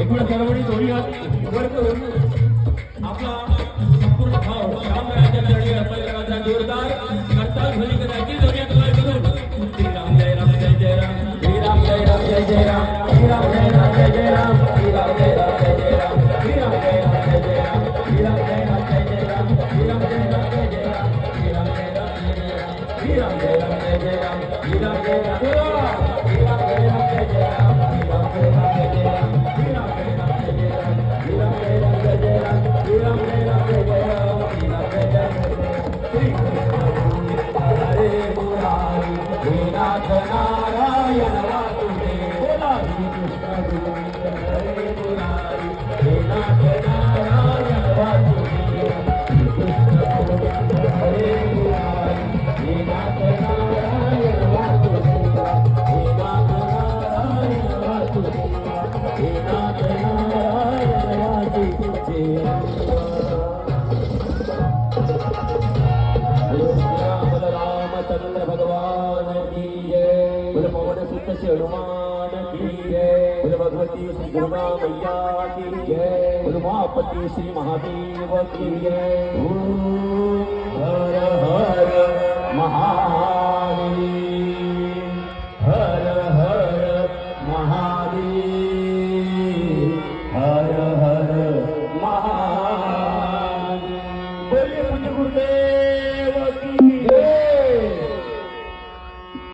एकूण चळवळी दोरी आपला संपूर्ण भाव रामरायाच्या चरणी अर्पण जोरदार करता ध्वनी करायची दोरी कलाल करून श्री राम जय राम जय जय राम श्री राम जय राम जय जय राम श्री राम जय राम जय जय राम श्री राम जय राम जय जय राम श्री राम जय राम जय जय राम श्री राम जय राम जय जय राम श्री राम जय राम जय जय राम श्री राम जय राम जय जय राम श्री राम जय राम जय जय राम श्री राम जय राम રામચંદ્ર ભગવાન કી જય બોલે પવન સુત શેરુમાન કી જય બોલે ભગવતી શ્રી દુર્ગા મૈયા કી જય બોલે મહાપતિ શ્રી મહાદેવ કી જય હર હર મહા Boleh punya kurte.